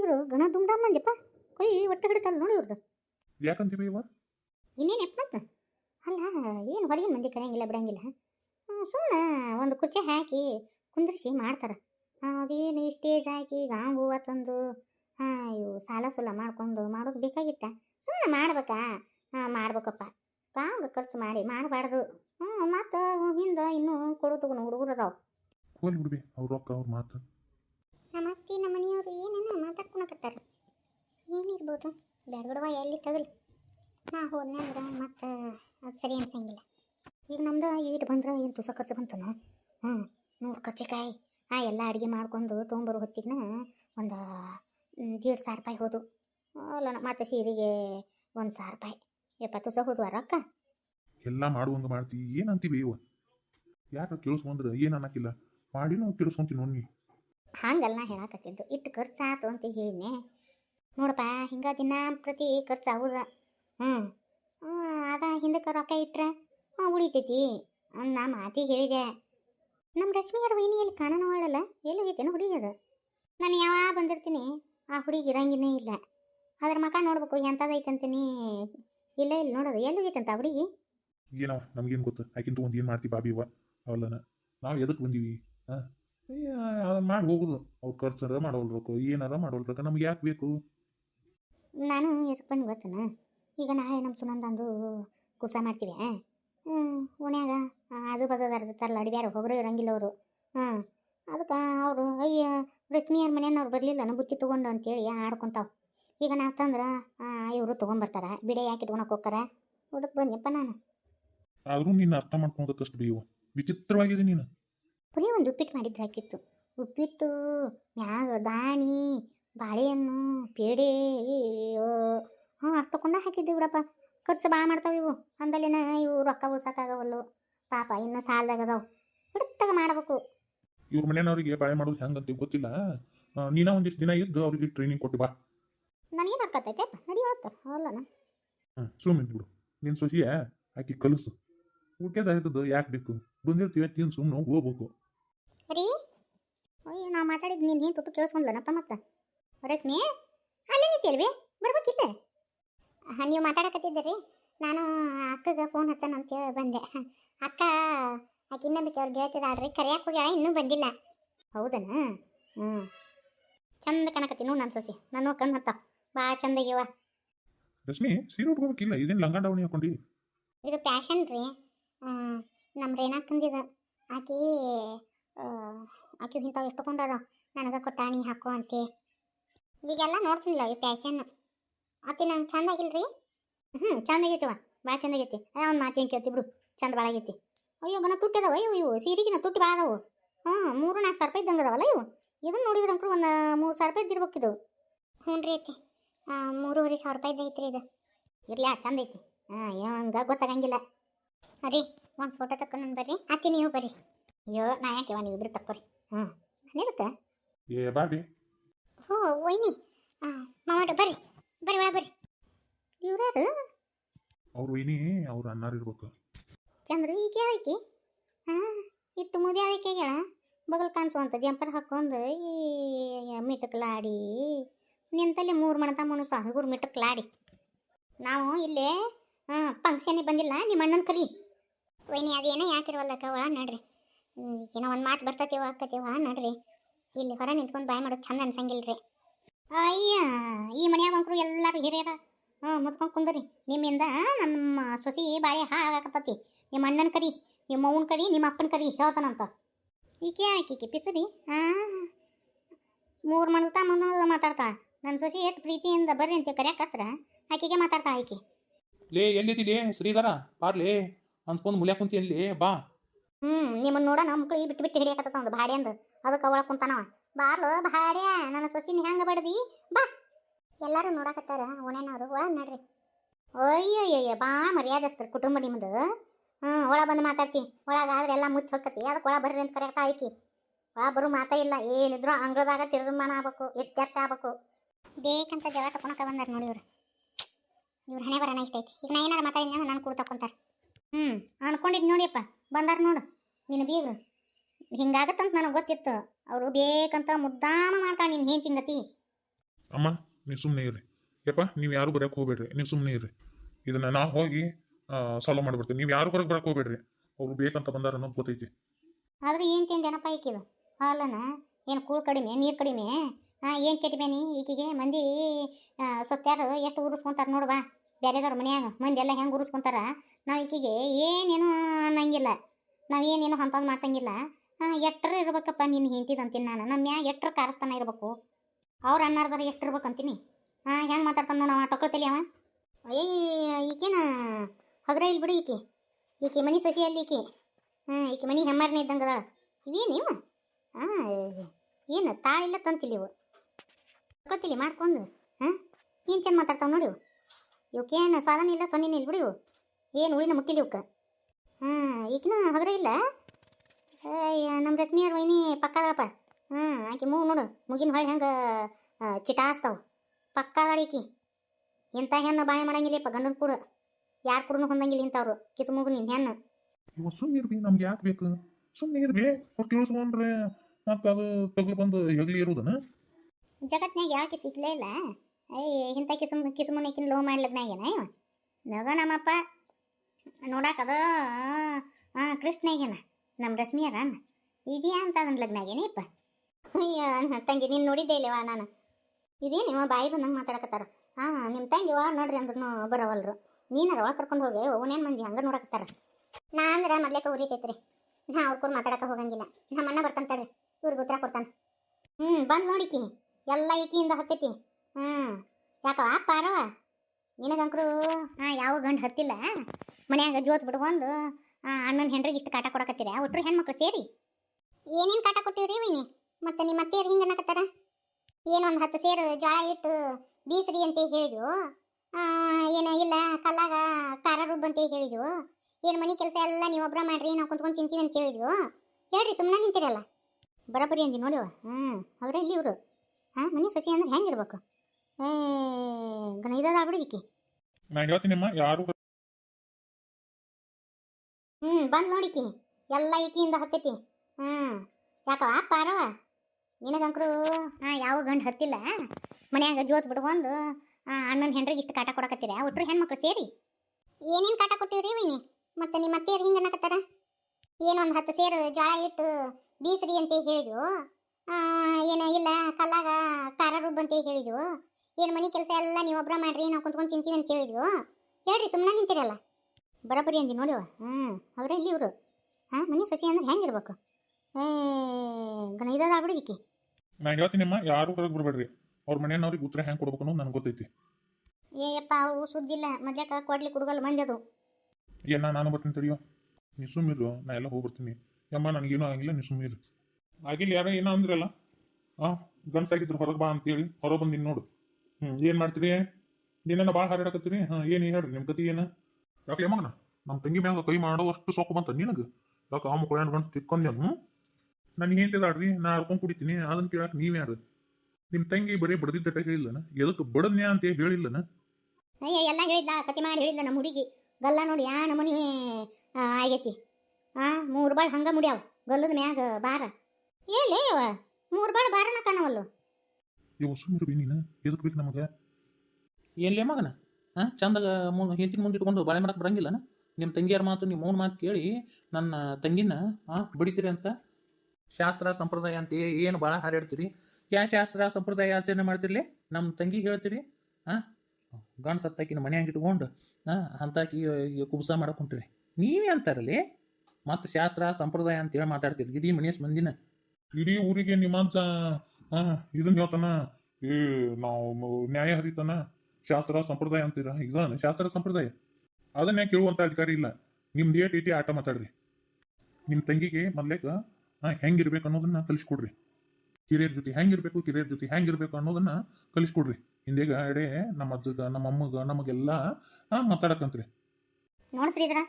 ಬೀಗರು ಗಣ ದುಮ್ದಾಮ್ ಮಂದಿಪ್ಪ ಕೊಯ್ ಒಟ್ಟು ಹಿಡಿತಲ್ಲ ನೋಡಿ ಇವ್ರದ್ದು ಯಾಕಂತೀವಿ ಇವ? ಇನ್ನೇನು ಎಪ್ಪ ಅಂತ? ಅಲ್ಲ ಏನು ಹೊರಗಿನ ಮಂದಿ ಕರೆಯಂಗಿಲ್ಲ ಬಿಡಂಗಿಲ್ಲ. ಸುಮ್ಮನೆ ಒಂದು ಕುರ್ಚಿ ಹಾಕಿ ಕುಂದ್ರಿಸಿ ಮಾಡ್ತಾರೆ. ಅದೇನು ಸ್ಟೇಜ್ ಹಾಕಿ ಗಾಂಗ್ ಹೂವ ತಂದು ಹಾಂ ಇವು ಸಾಲ ಸುಲ ಮಾಡ್ಕೊಂಡು ಮಾಡೋದು ಬೇಕಾಗಿತ್ತ? ಸುಮ್ಮನೆ ಮಾಡ್ಬೇಕಾ? ಹಾಂ ಮಾಡ್ಬೇಕಪ್ಪ. ಗಾಂಗ್ ಖರ್ಚು ಮಾಡಿ ಮಾಡಬಾರ್ದು. ಹ್ಞೂ ಮತ್ತು ಹಿಂದೆ ಇನ್ನೂ ಕೊಡು ತಗೊಂಡು ಹುಡುಗರು ಅದಾವೆ. ಬಿಡ್ಬಿ ಅವ್ರ ರೊಕ್ಕ ಅವ್ರ ಮಾತು. ನಮ್ಮ ಅತ್ತಿ ನಮ್ಮ ಮಾತಾಡ್ಕೊಳಕತ್ತಾರ ಏನಿರ್ಬೋದು ಬ್ಯಾಡ್ಗಡವ ಎಲ್ಲಿ ತಗಲಿ. ನಾ ಹೋದ್ನಂದ್ರೆ ಮತ್ತೆ ಅದು ಸರಿ ಅನ್ಸಂಗಿಲ್ಲ. ಈಗ ನಮ್ದು ಈಟ್ ಬಂದ್ರೆ ಏನು ತುಸ ಖರ್ಚು ಬಂತನ? ಹ್ಞೂ ನೂರು ಖರ್ಚಿಕಾಯಿ ಆ ಎಲ್ಲ ಅಡುಗೆ ಮಾಡ್ಕೊಂಡು ತೊಗೊಂಬರೋ ಹೊತ್ತಿಗೆ ಒಂದು ದೀಡ್ ಸಾವಿರ ರೂಪಾಯಿ ಹೋದು. ಅಲ್ಲ ಮತ್ತೆ ಸೀರೆಗೆ ಒಂದು ಸಾವಿರ ರೂಪಾಯಿ. ಎಪ್ಪತ್ತು ಸಹ ಹೋದ್ವ ರೊಕ್ಕ? ಎಲ್ಲ ಮಾಡುವಂಗ ಮಾಡ್ತೀವಿ ಏನಂತೀವಿ ಯಾರು ಕೇಳಿಸ್ಕೊಂಡ್ರೆ ಏನು ಅನ್ನಕ್ಕಿಲ್ಲ ಮಾಡಿನೂ ಕೇಳಿಸ್ಕೊಂತೀನಿ ನೋಡಿ ಹಂಗಲ್ಲ ನಾ ಹೇಳಕತ್ತಿದ್ದು. ಇಟ್ಟು ಖರ್ಚಾತು ಅಂತ ಹೇಳಿನಿ ನೋಡಪ್ಪ, ಹಿಂಗ ದಿನ ಪ್ರತಿ ಖರ್ಚು ಆಗುದ. ಹ್ಞೂ ಅದ ಹಿಂದಕ್ಕೆ ರೊಕ್ಕ ಇಟ್ರೆ ಹ್ಞೂ ಉಳಿತೈತಿ. ಅಂದ್ ನಾ ಮಾತಿ ಹೇಳಿದೆ. ನಮ್ಮ ರಶ್ಮಿಯರ ವೈನಿ ಎಲ್ಲಿ ಕಾನೂನು ಮಾಡಲ್ಲ ಎಲ್ಲಿ ಹೋಗೈತೇನು ಹುಡುಗಿ ಅದು. ನಾನು ಯಾವ ಬಂದಿರ್ತೀನಿ, ಆ ಹುಡುಗಿ ಇರಂಗಿನೇ ಇಲ್ಲ. ಅದ್ರ ಮಕ ನೋಡ್ಬೇಕು ಎಂತದೈತಂತೀನಿ ಇಲ್ಲ, ಇಲ್ಲಿ ನೋಡೋದು ಎಲ್ಲಿ ಹೋಗೈತಂತ ಹುಡುಗಿ? ಏನೋ ನಮಗೇನು ಗೊತ್ತು? ಆಕಿಂತ ಒಂದು ಏನು ಮಾಡ್ತೀವಿ ಬಾಬಿ ಇವ ಅವಲ್ಲನ ನಾವು ಎದಕ್ಕೆ ಬಂದೀವಿ? ಹಾಂ? ಮಾಡಿ ಹೋಗುದು ಅವ್ರು ಖರ್ಚಾರ ಮಾಡೋಲ್ಬೇಕು ಏನಾರ ಮಾಡೋಲ್ಬೇಕು ನಮ್ಗೆ ಯಾಕೆ ಬೇಕು? ನಾನು ಎದಕ್ಕೆ ಬಂದು ಗೊತ್ತನ? ಈಗ ನಾಳೆ ನಮ್ಮ ಸುನಂದಂದು ಕುಸ ಮಾಡ್ತೀವಿ ಓಣ್ಯಾಗ ಆಜು ಬಾಜುದಾರ ಇರ್ತಾರಲ್ಲ ಅಡಿಬ್ಯಾರ ಹೋಗ್ರು ಇರಂಗಿಲ್ಲ ಅವರು. ಹಾಂ ಅದಕ್ಕೆ ಅವರು ಅಯ್ಯ ರಶ್ಮಿಯವ್ರ ಮನೆಯವ್ರು ಬರಲಿಲ್ಲ ಬುತ್ತಿ ತೊಗೊಂಡು ಅಂತೇಳಿ ಆಡ್ಕೊಂತಾವ. ಈಗ ನಾ ತಂದ್ರೆ ಇವರು ತೊಗೊಂಬರ್ತಾರ ಬಿಡೆ ಯಾಕೆ ಇಟ್ಕೊಳಕ್ಕೆ ಹೋಗ್ತಾರ? ಅದಕ್ಕೆ ಬಂದ್ಯಪ್ಪ ನಾನು. ಆದರೂ ನೀನು ಅರ್ಥ ಮಾಡ್ಕೊಂಡಕ್ಕಷ್ಟು ಬೇವ ವಿಚಿತ್ರವಾಗಿದೆ ನೀನು. ಬರೀ ಒಂದು ಉಪ್ಪಿಟ್ಟು ಮಾಡಿದ್ರೆ ಹಾಕಿತ್ತು. ಉಪ್ಪಿಟ್ಟು ಮ್ಯಾಗ ದಾಣಿ ಬಾಳೆಹಣ್ಣು ಪೇಡೆ ಅಯ್ಯೋ ಹಾಂ ಅಷ್ಟು ಕೊಂಡ ಹಾಕಿದ್ದೆ ಬಿಡಪ್ಪ. ಖರ್ಚು ಭಾಳ ಮಾಡ್ತಾವೆ ಇವು. ಅಂದಲ್ಲಿನ ಇವು ರೊಕ್ಕ ಉಳ್ಸಕ್ಕಾಗವಲ್ಲು ಪಾಪ ಇನ್ನೂ ಸಾಲದಾಗ ಅದಾವೆ. ಹಿಡಿತಾಗ ಮಾಡಬೇಕು. ಇವ್ರ ಮನೆಯವ್ರಿಗೆ ಬಾಳೆ ಮಾಡೋದು ಹೆಂಗಂತ ಗೊತ್ತಿಲ್ಲ. ನೀನು ಒಂದಿಷ್ಟು ದಿನ ಇದ್ದು ಅವ್ರಿಗೆ ಟ್ರೈನಿಂಗ್ ಕೊಟ್ಟು ಬಾ. ನನಗೇನು ಅರ್ಕತ್ತೈತೆಪ್ಪ ನಡಿ ಹೇಳ್ತಾರೆ. ಅಲ್ಲನ. ಹ್ಞೂ ಸುಮ್ಮನೆ ಬಿಡು. ನಿನ್ನ ಸೊಸಿಯ ಆಕಿ ಕಲಸು. ಐತದು ಯಾಕೆ ಬೇಕು? ಬಂದಿರ್ತೀವಿ ತಿನ್ ಸುಮ್ಮನೆ ಹೋಗ್ಬೇಕು. ಮಾತಾಡಿದ್ದು ನೀನು ಏನು ತುಟ್ಟು ಕೇಳಿಸ್ಕೊಂಡ್ಲನಪ್ಪ ಮತ್ತೆ? ರಶ್ಮಿ ಅಲ್ಲೇ ನಿಂತಿಲ್ವಿ ಬರ್ಬೇಕಿಲ್ಲ? ಹಾಂ ನೀವು ಮಾತಾಡಕತ್ತಿದ್ದೀರಿ. ನಾನು ಅಕ್ಕಗೆ ಫೋನ್ ಹಚ್ಚೋಣ ಅಂತೇಳಿ ಬಂದೆ. ಅಕ್ಕ ಆಕೆ ಇನ್ನೊಬ್ಬಕ್ಕೆ ಅವ್ರು ಗೆಳ್ತಿದಾಳ್ರಿ. ಕರಿಯಕ್ಕೆ ಹೋಗ್ಯಾಳ ಇನ್ನೂ ಬಂದಿಲ್ಲ. ಹೌದನ? ಹ್ಞೂ ಚಂದ ಕಾಣಕತ್ತಿ ನೋಡಿ ನನ್ನ ಸಸಿ. ನಾನು ಕಣ್ಣು ಹತ್ತ. ಭಾಳ ಚಂದಾಗಿವ ರಶ್ಮಿ ಸೀರೆ ಉಟ್ಕೋಬೇಕಿಲ್ಲ ಇದೇನು ಲಂಗ ಡೌಣಿ ಹಾಕೊಂಡಿ? ಇದು ಪ್ಯಾಷನ್ ರೀ ನಮ್ಮ ರೇಣಾಕಂದಿದ ಆಕಿ ಆಕಿ ಇಂಥವು ಎಷ್ಟು ಕೊಂಡದ ನನಗೆ ಕೊಟ್ಟಾಣಿ ಹಾಕು ಅಂತೆ. ಈಗೆಲ್ಲ ನೋಡ್ತೀನಿಲ್ಲ ಈ ಫ್ಯಾಷನ್ನು ಅತಿ ನಂಗೆ ಚಂದ ಆಗಿಲ್ರಿ ಹ್ಞೂ ಚಂದ ಆಗೈತಿವ ಭಾಳ ಚಂದ ಆಗೈತಿ ಅವ್ನು ಮಾತು ಏನು ಕೇಳ್ತಿ ಬಿಡು. ಚಂದ ಭಾಳ ಆಗೈತಿ. ಅಯ್ಯೋ ಬನ ತುಟ್ಟಿದವ ಇವು ಇವು ಸೀರೆಗಿನ ತುಟ್ಟಿ ಭಾಳ ಅದಾವು. ಹ್ಞೂ ಮೂರು ನಾಲ್ಕು ಸಾವಿರ ರೂಪಾಯಿ ಇದ್ದಂಗೆ ಅದಾವಲ್ಲ ಇವು ಇದನ್ನು ನೋಡಿದ್ರೆ ಅಂಕರು ಒಂದು ಮೂರು ಸಾವಿರ ರೂಪಾಯಿ ಇದ್ದಿರ್ಬೇಕು ಇದು. ಹ್ಞೂ ರೀ ಐತಿ ಮೂರುವರೆ ಸಾವಿರ ರೂಪಾಯಿ ಐತ್ರಿ ಇದು. ಇರ್ಲಿ ಚಂದ ಐತಿ. ಹಾಂ ಹಂಗೆ ಗೊತ್ತಾಗಂಗಿಲ್ಲ. ಅರಿ ಒಂದು ಫೋಟೋ ತಕೊಂಡು ಬರ್ರಿ. ಅತ್ತಿ ನೀವು ಬರ್ರಿ. ಅಯ್ಯೋ ನಾ ಯಾಕೆ ನೀವು ಇಬ್ರು ತಕ್ಕೋರಿ? ಹ್ಞೂ ನನಗೆ ಏ ಬಾಬಿ ಹೋ ಹಾಂ ಮಾಮಾಟ ಬರ್ರಿ. ಬರ್ರಿ ಒಳಗೆ ಬರ್ರಿ. ಇವ್ರ್ಯಾರು ಅವ್ರ ವೈನಿ ಅವ್ರ ಅನ್ನಾರು ಇರ್ಬೇಕು. ಚಂದ್ರು ಈಗ ಯಾವೈತಿ ಹಾಂ ಇಟ್ಟು ಮುದಿ ಅದಕ್ಕೆ ಹೇಳ? ಬಗಲ್ ಕಾಣಿಸುವಂತ ಜಂಪರ್ ಹಾಕೊಂಡು ಈ ಮಿಟಕ್ಲಾಡಿ. ನಿಂತಲ್ಲಿ ಮೂರು ಮಣತ ಗುರು ಹುಡುಗರು ಮಿಟಕ್ಲಾಡಿ. ನಾವು ಇಲ್ಲೇ ಹಾಂ ಫಂಕ್ಷನಿಗೆ ಬಂದಿಲ್ಲ ನಿಮ್ಮ ಅಣ್ಣನ ಕರಿ. ವೈನಿ ಅದೇನೋ ಯಾಕಿರವಲ್ಲಕ್ಕ ಒಳ ನಡ್ರಿ. ಏನೋ ಒಂದು ಮಾತು ಬರ್ತೈತಿವ ಆಕತಿವ ನೋಡ್ರಿ. ಇಲ್ಲಿ ಹೊರ ನಿಂತ್ಕೊಂಡು ಬಾಯ್ ಮಾಡೋದು ಚಂದ ಅನ್ಸಂಗಿಲ್ರಿ. ಅಯ್ಯ, ಈ ಮನ್ಯಾಗ ಅಂಕರು ಎಲ್ಲರೂ ಹಿರಿಯರ. ಹ್ಞೂ ಮುತ್ಕೊಂಡು ಕುಂದ್ರಿ. ನಿಮ್ಮಿಂದ ನಮ್ಮ ಸೊಸಿ ಬಾಳೆ ಹಾಳಾಗಕತ್ತತಿ. ನಿಮ್ಮ ಅಣ್ಣನ ಕರಿ, ನಿಮ್ಮ ಅವ್ವನ ಕರಿ, ನಿಮ್ಮ ಅಪ್ಪನ ಕರಿ ಹೇಳ್ತಾನಂತ. ಈಕೆ ಆಕಿಕೆ ಪಿಸರಿ? ಹಾಂ ಮೂರು ಮಂದಿ ಮಂದ ಮಾತಾಡ್ತಾ. ನನ್ನ ಸೊಸಿ ಎಷ್ಟು ಪ್ರೀತಿಯಿಂದ ಬರ್ರಿ ಅಂತ ಕರೆಯಕತ್ರ. ಆಕಿಗೆ ಮಾತಾಡ್ತಾ ಆಕಿ. ಲೇ ಎಲ್ಲಿದ್ದೀನಿ ಶ್ರೀಧರ? ಬಾರ್ಲಿ. ಅನ್ಸ್ಕೊಂಡು ಮುಲ್ಯಾಕುಂತಿ ಎಲ್ಲಿ ಬಾ. ಹ್ಞೂ ನಿಮ್ಮನ್ನ ನೋಡೋಣ ಮಕ್ಳು ಬಿಟ್ಟು ಬಿಟ್ಟು ಹಿಡಿಯಕತ್ತ ಒಂದು ಭಾಡೆ ಅಂದು. ಅದಕ್ಕೆ ಒಳಗೆ ಕುಂತಾನವ. ಬಾರ್ಲ ಭಾಡ್ಯ, ನನ್ನ ಸೊಸಿನ ಹೆಂಗೆ ಬಡ್ದಿ? ಬಾ. ಎಲ್ಲರೂ ನೋಡಕತ್ತಾರ ಓನೇನವರು ಒಳ ನಡ್ರಿ. ಅಯ್ಯಯ್ಯಯ್ಯ ಭಾಳ ಅಸ್ತರ ಕುಟುಂಬ ನಿಮ್ಮದು ಹ್ಞೂ ಒಳಗೆ ಬಂದು ಮಾತಾಡ್ತಿ. ಒಳಗಾದ್ರೆ ಎಲ್ಲ ಮುಚ್ಚಿ ಹೊಕ್ಕತಿ ಅದಕ್ಕೆ ಒಳ ಬರ್ರಿ ಅಂತ ಕರೆಕ್ಟ್ ಆಯ್ಕಿ. ಒಳ ಬರು ಮಾತೇ ಇಲ್ಲ. ಏನಿದ್ರು ಅಂಗಳದಾಗ ತೀರ್ಮಾನ ಆಗ್ಬೇಕು ಎತ್ತೆರ್ತ ಆಗ್ಬೇಕು. ಬೇಕಂತ ಜಗಳ ತಕೊಳಕ ಬಂದಾರ ನೋಡಿ ಇವ್ರು. ಇವ್ರು ಹಣೆ ಬರೋಣ ಇಷ್ಟ ಐತಿ ಈಗ ನಾ ಏನಾರ ಮಾತಾಡಿದ್ನ ನಾನು ಕೂಡ ತಕೊಂತಾರೆ ಹ್ಞೂ ಅನ್ಕೊಂಡಿದ್ದು ನೋಡಿಯಪ್ಪ. ಬಂದಾರ ನೋಡು ನಿನ್ನ ಬೀಗ್ರು. ಹಿಂಗಾಗತ್ತಂತ ನನಗೆ ಗೊತ್ತಿತ್ತು ಅವರು ಬೇಕಂತ ಮುದ್ದಾಮ ಮಾಡ್ತಾಳೆ ನಿನ್ನ ಹೆಂಗೆ ತಿಂಗತಿ ಅಮ್ಮ ನೀವು ಸುಮ್ಮನೆ ಇರ್ರಿ. ಯಪ್ಪ ನೀವು ಯಾರು ಬರೋಕೆ ಹೋಗ್ಬೇಡ್ರಿ ನೀವು ಸುಮ್ಮನೆ ಇರ್ರಿ. ಇದನ್ನ ನಾ ಹೋಗಿ ಸಾಲ್ವ್ ಮಾಡ್ಬಿಡ್ತೀನಿ. ನೀವು ಯಾರು ಬರೋಕೆ ಬರಕ್ಕೆ ಹೋಗ್ಬೇಡ್ರಿ ಅವ್ರು ಬೇಕಂತ ಬಂದಾರ ಅನ್ನೋದು ಗೊತ್ತೈತಿ. ಆದ್ರೆ ಏನು ತಿಂದೇನಪ್ಪ ಈಕಿದು? ಹಾಲನ? ಏನು ಕೂಳು ಕಡಿಮೆ ನೀರು ಕಡಿಮೆ? ಹಾಂ ಏನು ಕೆಟ್ಟಿಬೇನಿ ಈಕಿಗೆ? ಮಂದಿ ಸೊಸ್ತ್ಯಾರು ಎಷ್ಟು ಉರಿಸ್ಕೊಂತಾರ ನೋಡುವ ಬೇರೆದವ್ರ ಮನ್ಯಾಗ ಎಲ್ಲ ಹೆಂಗೆ ಉರಿಸ್ಕೊಂತಾರ ನಾವು ಈಕಿಗೆ ಏನೇನು ಅನ್ನಂಗಿಲ್ಲ, ನಾವು ಏನೇನು ಅಂಥದ್ದು ಮಾಡ್ಸಂಗಿಲ್ಲ. ಹಾಂ, ಎಟ್ರ ಇರ್ಬೇಕಪ್ಪ ನಿನ್ನ ಹೆಂಡ್ತಿದ್ ಅಂತೀನಿ ನಾನು ನಮ್ಮ ಮ್ಯಾಗ ಎಟ್ರ ಕಾರಸ್ತಾನ ಇರ್ಬೇಕು. ಅವ್ರು ಅನ್ನಾರ್ದಾರ ಎಷ್ಟು ಇರ್ಬೇಕು ಅಂತೀನಿ ಹಾಂ, ಹೆಂಗೆ ಮಾತಾಡ್ತಾನ ನಾವು ಟೊಕ್ಕಳ್ತಲಿ ಅವ. ಅಯ್ಯ ಈಕೇನ ಹಗ್ರ ಇಲ್ಲಿ ಬಿಡು ಈಕೆ. ಈಕಿ ಮನೆ ಅಲ್ಲಿ ಈಕಿ. ಹಾಂ, ಈಕೆ ಮನೆ ಹೆಮ್ಮರನೇ ಇದ್ದಂಗೆ ಅದಾಳ. ಇವೇನು ಇವ? ಹಾಂ, ಏನು ತಾಳಿಲ್ಲ ತಂತಿಲ್ಲ ಇವು. ಗೊತ್ತಿಲ್ಲ ಮಾಡ್ಕೊಂಡು, ಹಾಂ, ಏನು ಚೆಂದ ಮಾತಾಡ್ತಾವ್ ನೋಡಿ ಇವು. ಇವಕ್ಕೇನು ಸಾಧನ ಇಲ್ಲ ಸೊನ್ನಿನ ಇಲ್ಲ ಬಿಡು. ಇವು ಏನು ಉಳಿನ ಮುಟ್ಟಿಲ್ಲ ಇವಕ್ಕೆ? ಹಾಂ ಈಗಿನ ಹದ್ರೆ ಇಲ್ಲ. ನಮ್ಮ ರಶ್ಮಿಯವ್ರ ವೈನಿ ಪಕ್ಕದಳಪ್ಪ. ಹ್ಞೂ ಆಕೆ ಮೂಗು ನೋಡು ಮುಗಿನ ಹೊಳೆ ಹೆಂಗೆ ಚಿಟಾಸ್ತಾವ ಪಕ್ಕದಾಳ ಈಕಿ. ಇಂಥ ಹೆಣ್ಣು ಬಾಳೆ ಮಾಡಂಗಿಲ್ಲಪ್ಪ ಗಂಡನ ಕೂಡ. ಯಾರು ಕೂಡ ಹೊಂದಂಗಿಲ್ಲ ಇಂಥವ್ರು. ಕಿಸು ಮುಗು ನಿನ್ನ ಹೆಣ್ಣು. ಇವ ಸುಮ್ಮನೆ ಇರ್ಬಿ ನಮ್ಗೆ ಯಾಕೆ ಬೇಕು? ಸುಮ್ಮನೆ ಇರ್ಬಿ ಅವ್ರು ಮತ್ತೆ ಅದು ತಗಲು ಬಂದು ಹೆಗ್ಲಿ ಜಗತ್ತಿನಾಗ ಯಾಕೆ ಸಿಗ್ಲೇ ಇಲ್ಲ. ಅಯ್ಯ ಇಂಥ ಕಿಸುಮ್ ಕಿಸುಮುನಿಕಿನ ಲೋ ಮಾಡ್ಲಗ್ನಾಗೇನ ಇವ ನಗ ನಮ್ಮಪ್ಪ. ನೋಡಾಕದ ಹಾಂ ಕೃಷ್ಣಗೇನ ನಮ್ಮ ರಶ್ಮಿಯರ ಇದೆಯಾ ಅಂತ ಅದನ್ನ ಲಗ್ನಾಗೇನೆ ಇಪ್ಪ? ನನ್ ತಂಗಿ ನೀನು ನೋಡಿದ್ದೆ ಇಲ್ಲ ನಾನು? ಇದೇ ನಿಮ್ಮ ಬಾಯಿ ಬಂದಂಗೆ ಮಾತಾಡಕತ್ತಾರ. ಹಾಂ ನಿಮ್ಮ ತಂಗಿ ಒಳಗೆ ನೋಡ್ರಿ ಅಂದ್ರೂ ಬರವಲ್ರು. ನೀನಾರ ಒಳಗೆ ಕರ್ಕೊಂಡು ಹೋಗಿ ಓನೇನು ಮಂದಿ ಹಂಗೆ ನೋಡಕತ್ತಾರ? ನಾ ಅಂದ್ರೆ ಮೊದ್ಲೇಕ ಉರಿತೈತ್ರಿ. ನಾ ಅವ್ರ ಕೂಡ ಮಾತಾಡಕ ಹೋಗಂಗಿಲ್ಲ. ನಮ್ಮ ಅಣ್ಣ ಬರ್ತಾನೆ ಇವ್ರಿಗೆ ಉತ್ತರ ಕೊಡ್ತಾನೆ. ಹ್ಞೂ ಬಂದು ನೋಡಿಕಿ. ಎಲ್ಲ ಈಕಿಯಿಂದ ಹತ್ತೈತಿ. ಹ್ಞೂ ಯಾಕವ ಪಾರವ ನಿನಗಂಕರು ಹಾಂ ಯಾವ ಗಂಡು ಹತ್ತಿಲ್ಲ. ಮನ್ಯಾಗ ಜೋತ್ ಬಿಡ್ಕೊಂಡು ಅಣ್ಣನ ಹೆಂಡ್ರಿಗೆ ಇಷ್ಟು ಕಾಟ ಕೊಡಕತ್ತೀರ? ಒಟ್ಟರು ಹೆಣ್ಮಕ್ಳು ಸೇರಿ? ಏನೇನು ಕಾಟ ಕೊಟ್ಟಿವ್ರಿ ವೀನಿ? ಮತ್ತೆ ನಿಮ್ಮ ಅತ್ತೆಯರು ಹಿಂಗೆ ಅನ್ನಕತ್ತಾರ? ಒಂದು ಹತ್ತು ಸೇರು ಜೋಳ ಇಟ್ಟು ಬೀಸ್ರಿ ಅಂತ ಹೇಳಿದ್ವು. ಏನು ಇಲ್ಲ, ಕಲ್ಲಾಗ ಖಾರ ರುಬ್ಬಂತ ಹೇಳಿದ್ವು. ಏನು ಮನೆ ಕೆಲಸ ಎಲ್ಲ ನೀವು ಒಬ್ಬರ ಮಾಡ್ರಿ, ನಾವು ಕುಂತ್ಕೊಂಡು ತಿಂತೀವಿ ಅಂತ ಹೇಳಿದ್ವು. ಹೇಳ್ರಿ ಸುಮ್ಮನೆ ನಿಂತಿರಲ್ಲ. ಬರಬರಿ ಅಂದಿ ನೋಡಿವ ಹ್ಞೂ ಇಲ್ಲಿ ಇವರು? ಹಾಂ ಮನೆ ಸೊಸಿ ಅಂದ್ರೆ ಹೆಂಗಿರ್ಬೇಕು? ಗಣ ಇದಾದ ಬಿಡಿದಿಕ್ಕಿ ನಾ ಹೇಳ್ತೀನಮ್ಮ ಯಾರು ಹ್ಞೂ ಬಂದು ನೋಡಿಕಿ ಎಲ್ಲ ಈಕಿಯಿಂದ ಹತ್ತೈತಿ. ಹ್ಞೂ ಯಾಕವ ಪಾರವ ನಿನಗಂಕರು ಹಾಂ ಯಾವ ಗಂಡು ಹತ್ತಿಲ್ಲ. ಮನ್ಯಾಗ ಜೋತ್ ಬಿಟ್ಕೊಂಡು ಅಣ್ಣನ ಹೆಂಡ್ರಿಗೆ ಇಷ್ಟು ಕಾಟ ಕೊಡಕತ್ತೀರ? ಒಟ್ಟರು ಹೆಣ್ಮಕ್ಳು ಸೇರಿ? ಏನೇನು ಕಾಟ ಕೊಟ್ಟಿವ್ರಿ ವೀನಿ? ಮತ್ತೆ ನಿಮ್ಮ ಅತ್ತೆಯರು ಹಿಂಗೆ ಅನ್ನಕತ್ತಾರ? ಏನೊಂದು ಹತ್ತು ಸೇರು ಜೋಳ ಇಟ್ಟು ಬೀಸ್ರಿ ಅಂತ ಹೇಳಿದ್ವು. ಏನು ಇಲ್ಲ ಕಲ್ಲಾಗ ಖಾರ ರುಬ್ಬಂತ ಹೇಳಿದ್ವು. ಏನು ಮನೆ ಕೆಲಸ ಎಲ್ಲ ನೀವು ಒಬ್ಬರ ಮಾಡ್ರಿ ನಾವು ಕುಂತ್ಕೊಂಡು ತಿಂತೀವಿ ಅಂತ ಹೇಳಿದ್ವು. ಹೇಳ್ರಿ ಸುಮ್ಮನೆ ನಿಂತಿರಲ್ಲ. ಬರಬರಿ ಅಂದಿ ನೋಡಿವ ಹ್ಞೂ ಇಲ್ಲಿ ಇವರು. ಹಾಂ ಮನೆ ಸಸಿ ಅಂದ್ರೆ ಹೆಂಗಿರ್ಬೇಕು ಏ ಗಣ ಇದಾದ ನಾನು ನಾ ಹೇಳ್ತೀನಮ್ಮ ಯಾರು ಹೊರಗೆ ಬಿಡಬೇಡ್ರಿ. ಅವ್ರ ಮನೆಯವ್ರಿಗೆ ಉತ್ತರ ಹೆಂಗೆ ಕೊಡ್ಬೇಕು ಅನ್ನೋದು ನನಗೆ ಗೊತ್ತೈತಿ. ಏಯಪ್ಪ ಅವು ಸುದ್ದಿಲ್ಲ. ಮದ್ಯಾಕ ಕೊಡ್ಲಿಕ್ಕೆ ಹುಡುಗಲ್ ಮಂದಿ ಅದು. ಏನ ನಾನು ಬರ್ತೀನಿ ತಡಿಯೋ. ನೀ ಸುಮ್ಮಿರು ನಾ ಎಲ್ಲ ಹೋಗ್ಬರ್ತೀನಿ ಯಮ್ಮ ನನಗೇನು ಆಗಿಲ್ಲ ನೀ ಸುಮ್ಮಿರು ಆಗಿಲ್ಲ ಯಾರೋ ಏನೋ ಅಂದ್ರಲ್ಲ. ಹಾಂ ಗಂಡ್ಸಾಗಿದ್ರು ಹೊರಗೆ ಬಾ ಅಂತೇಳಿ ಹೊರಗೆ ಬಂದಿನಿ ನೋಡು. ಹ್ಞೂ ಏನು ಮಾಡ್ತೀರಿ? ನೀನೇನ ಬಾಳ ಹಾರಾಡಕತ್ತೀರಿ? ಹಾಂ ಏನು ಹೇಳ್ರಿ ನಿಮ್ ಕತಿ ಏನು? ಯಾಕೆ ಮಗನ? ನಮ್ ತಂಗಿ ಮ್ಯಾಗ ಕೈ ಮಾಡೋ ಅಷ್ಟು ಸೊಕ್ಕು ಬಂತ ನಿನಗೆ? ಯಾಕೆ ಆ ಕೊಯ್ಯಾಣ ಬಂದು ತಿಕ್ಕೊಂದೇನು ನನಗೆ ಏನ್ತಿದಾಡ್ರಿ ನಾ ಅರ್ಕೊಂಡ್ ಕುಡಿತೀನಿ ಅದನ್ನ ಕೇಳಕ್ ನೀವ್ ಯಾರು? ನಿಮ್ ತಂಗಿ ಬರೀ ಬಡದಿದ್ದ ಹೇಳಿಲ್ಲನ? ಎದಕ್ಕೆ ಬಡದ್ನ್ಯಾ ಅಂತ ಹೇಳಿಲ್ಲನ? ಅಯ್ಯ ಎಲ್ಲ ಕತಿ ಮಾಡಿ ಹೇಳಿದ್ಲ ನಮ್ಮ ಹುಡುಗಿ. ಗಲ್ಲ ನೋಡಿ ಯಾ ನಮೂನಿ ಆ, ಆಗೈತಿ. ಹಾಂ ಮೂರು ಬಾಳ್ ಹಂಗ ಮುಡ್ಯಾವ ಗಲ್ಲದ ಮ್ಯಾಗ ಬಾರ. ಇವ ಮೂರು ಬಾಳ್ ಬಾರನ ಕಾಣವಲ್ಲು. ಇವ ಸುಮ್ಮಿರು ನೀನು. ಎದಕ್ಕೆ ಬೇಕು ನಮಗೆ? ಏನ್ಲೇ ಮಗನ? ಹಾಂ ಚಂದಾಗ ಮು ಹೆಂಡತಿನ ಮುಂದೆ ಇಟ್ಕೊಂಡು ಬಾಳೆ ಮಾಡಕ್ಕೆ ಬರಂಗಿಲ್ಲ ನಿಮ್ಮ ತಂಗಿಯರ ಮಾತು ನಿಮ್ಮ ಮೌನ ಮಾತು ಕೇಳಿ ನನ್ನ ತಂಗಿನ ಹಾಂ ಬಡಿತೀರಿ ಅಂತ? ಶಾಸ್ತ್ರ ಸಂಪ್ರದಾಯ ಅಂತ ಏನು ಭಾಳ ಹಾರಾಡ್ತೀರಿ? ಯಾ ಶಾಸ್ತ್ರ ಸಂಪ್ರದಾಯ ಆಚರಣೆ ಮಾಡ್ತಿರ್ಲಿ? ನಮ್ಮ ತಂಗಿಗೆ ಹೇಳ್ತೀರಿ? ಹಾಂ ಗಂಡ ಸತ್ತಾಕಿನ ಮನ್ಯಾಗ ಇಟ್ಕೊಂಡು ಹಾಂ ಅಂತಾಕಿ ಕುಬ್ಸ ಮಾಡಕ್ಕೆ ಹೊಂಟ್ರಿ ನೀವೇ ಅಂತಾರಲ್ಲಿ ಮತ್ತು ಶಾಸ್ತ್ರ ಸಂಪ್ರದಾಯ ಅಂತ ಹೇಳಿ ಮಾತಾಡ್ತೀರಿ. ಇಡೀ ಮನೆಯ ಮಂದಿನ. ಇಡೀ ಊರಿಗೆ ನಿಮ್ಮಂತ ಹಾ ಇದನ್ನ ಹೇಳ್ತಾನ ಈ ನಾವು ನ್ಯಾಯ ಹರಿತಾನ ಶಾಸ್ತ್ರ ಸಂಪ್ರದಾಯ ಅಂತೀರ? ಈಗ ಶಾಸ್ತ್ರ ಸಂಪ್ರದಾಯ. ಅದನ್ನೇ ಕೇಳುವಂತ ಅಧಿಕಾರಿ ಇಲ್ಲ. ನಿಮ್ದು ಏಟ್ ಐತಿ ಆಟ ಮಾತಾಡ್ರಿ. ನಿಮ್ಮ ತಂಗಿಗೆ ಮೊದ್ಲೇಕ ಹೆಂಗಿರ್ಬೇಕು ಅನ್ನೋದನ್ನ ಕಲಿಸ್ಕೊಡ್ರಿ. ಕಿರಿಯರ್ ಜೊತೆ ಹೆಂಗಿರ್ಬೇಕು ಕಿರಿಯರ ಜೊತೆ ಹೆಂಗಿರ್ಬೇಕು ಅನ್ನೋದನ್ನ ಕಲಿಸ್ಕೊಡ್ರಿ. ಹಿಂದೆಗ ಎಡೆ ನಮ್ಮ ಅಜ್ಜಗ ನಮ್ಮ ಅಮ್ಮಗ ನಮಗೆಲ್ಲ ಹಾ ಮಾತಾಡಕಂತ್ರಿ ನೋಡ್ ಶ್ರೀಧರ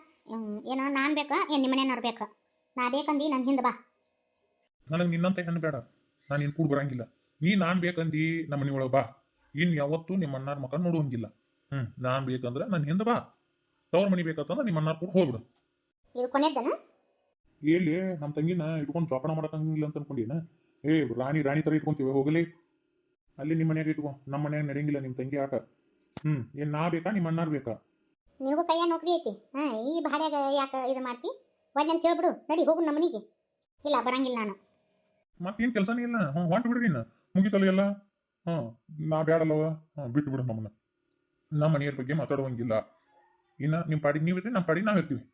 ಏನೋ ನಾನು ಬೇಕಾ ಏನು ನಿಮ್ಮ ಮನೆಯವ್ರು ಬೇಕಾ. ನಾ ಬೇಕಂದಿ ನನ್ನ ಹಿಂದೆ ಬಾ. ನನಗೆ ನಿನ್ನಂತ ಹೆಣ್ಣು ಬೇಡ. ನಾನು ನಿನ್ ಕೂಡ ಬರಂಗಿಲ್ಲ. ನೀ ನಾನ್ ಬೇಕಂದಿ ನಮ್ಮ ಮನೆ ಒಳಗೆ ಬಾ. ಇನ್ ಯಾವತ್ತೂ ನಿಮ್ಮ ಅಣ್ಣಾರ ಮಕ್ಕ ನೋಡುವಂಗಿಲ್ಲ. ಹ್ಮ್. ನಾನ್ ಬೇಕಂದ್ರೆ ನನ್ನ ಹಿಂದೆ ಬಾ. ತವ್ರ ಮನಿ ಬೇಕಂತಂದ್ರೆ ನಿಮ್ಮ ಅಣ್ಣಾರ ಕೂಡ ಹೋಗ್ಬಿಡು. ಎಲ್ಲಿ ನಮ್ಮ ತಂಗಿನ ಇಟ್ಕೊಂಡು ಜೋಪಾನ ಮಾಡಕಂಗಿಲ್ಲ ಅಂತ ಅನ್ಕೊಂಡಿನ ಏ ರಾಣಿ ರಾಣಿ ತರ ಇಟ್ಕೊಂತೀವಿ ಹೋಗಲಿ. ಅಲ್ಲಿ ನಿಮ್ಮ ಮನ್ಯಾಗ ಇಟ್ಕೊ. ನಮ್ಮ ಮನ್ಯಾಗ ನಡೆಯಂಗಿಲ್ಲ ನಿಮ್ಮ ತಂಗಿ ಆಟ. ಹ್ಮ್ ಏನ್ ನಾ ಬೇಕಾ ನಿಮ್ಮ ಅಣ್ಣಾರ್ ಬೇಕಾ? ನಿಮಗೂ ಕೈಯ ನೌಕರಿ ಐತಿ. ಹಾಂ ಈ ಭಾಡ್ಯಾಗ ಯಾಕೆ ಇದು ಮಾಡ್ತಿ? ಒಳ್ಳೆ ಅಂತ ಹೇಳ್ಬಿಡು. ನಡಿ ಹೋಗು ನಮ್ಮ ಮನೆಗೆ. ಇಲ್ಲ ಬರಂಗಿಲ್ಲ ನಾನು. ಮತ್ತೇನು ಕೆಲಸನೇ ಇಲ್ಲ. ಹ್ಞೂ ಹೊಂಟು ಬಿಡ್ರಿ ಇನ್ನು. ಮುಗಿತಲ್ಲ ಎಲ್ಲ? ಹಾಂ ನಾ ಬ್ಯಾಡಲ್ಲವ ಹಾಂ ಬಿಟ್ಟು ಬಿಡು ನಮ್ಮನ್ನ. ನಮ್ಮ ಮನೆಯವ್ರ ಬಗ್ಗೆ ಮಾತಾಡುವಂಗಿಲ್ಲ. ಇನ್ನು ನಿಮ್ಮ ಪಾಡಿಗೆ ನೀವು ಇರ್ರಿ ನಮ್ಮ ಪಾಡಿಗೆ ನಾವು ಇರ್ತೀವಿ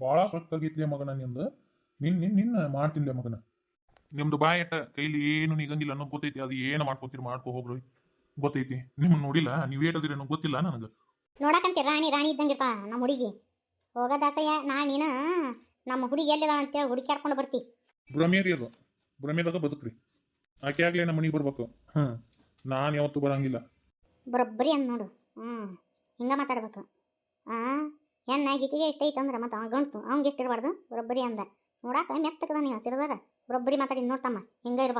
ಭಾಳ ಸ್ವಚ್ಛಾಗೈತ್ಲಿ ಮಗನ ನಿಂದು. ನಿನ್ನ ನಿನ್ನ ನಿನ್ನ ಮಾಡ್ತಿಲ್ಲ ಮಗನ. ನಿಮ್ದು ಬಾಯಟ ಎಟ್ಟ? ಕೈಲಿ ಏನು ನಿಗಂಗಿಲ್ಲ ಅನ್ನೋ ಗೊತ್ತೈತಿ. ಅದು ಏನು ಮಾಡ್ಕೋತೀರಿ? ಮಾಡ್ಕೊ ಹೋಗ್ರಿ. ಗೊತ್ತೈತಿ. ನಿಮ್ಮನ್ನ ನೋಡಿಲ್ಲ? ನೀವು ಏಟದಿರಿ ಅನ್ನೋ ಗೊತ್ತಿಲ್ಲ ನನಗೆ. ನೋಡಕಂತೆ ರಾಣಿ ರಾಣಿ ಇದ್ದಂಗಿಪ್ಪ ನಮ್ಮ ಹುಡುಗಿ. ಹೋಗದಾಸಯ್ಯ ನಾ ನೀನು ನಮ್ಮ ಹುಡುಗಿ ಎಲ್ಲಿದಾಳ ಅಂತೇಳಿ ಹುಡುಕ್ಯಾಡ್ಕೊಂಡು ಬರ್ತಿ. ಭ್ರಮೇರಿ ಅದು. ಭ್ರಮೆದಾಗ ಬದುಕ್ರಿ. ಆಕೆ ಆಗ್ಲೇ ನಮ್ಮ ಮನೆಗೆ ಬರ್ಬೇಕು. ಹ್ಞೂ ನಾನು ಯಾವತ್ತೂ ಬರಂಗಿಲ್ಲ. ಬರೋಬ್ಬರಿ ಅಂದ್ ನೋಡು. ಹ್ಞೂ ಹಿಂಗ ಮಾತಾಡ್ಬೇಕು. ಆ? ಹೆಣ್ಣ ಗಿಟ್ಟಿಗೆ ಎಷ್ಟು ಐತೆ ಅಂದ್ರೆ ಮತ್ತೆ ಅವ ಗಂಡ್ಸು ಅವ್ನಿಗೆ ಎಷ್ಟು ಇರಬಾರ್ದು? ಬರೋಬ್ಬರಿ ಅಂದ. ನೋಡಾಕ ಮೆತ್ತಕದ ನೀವು ಹಸಿರದಾರ ಬರೋಬ್ಬರಿ ಮಾತಾಡಿ ನೋಡ್ತಮ್ಮ ಹಿಂಗೆ ಇರ್ಬೇಕು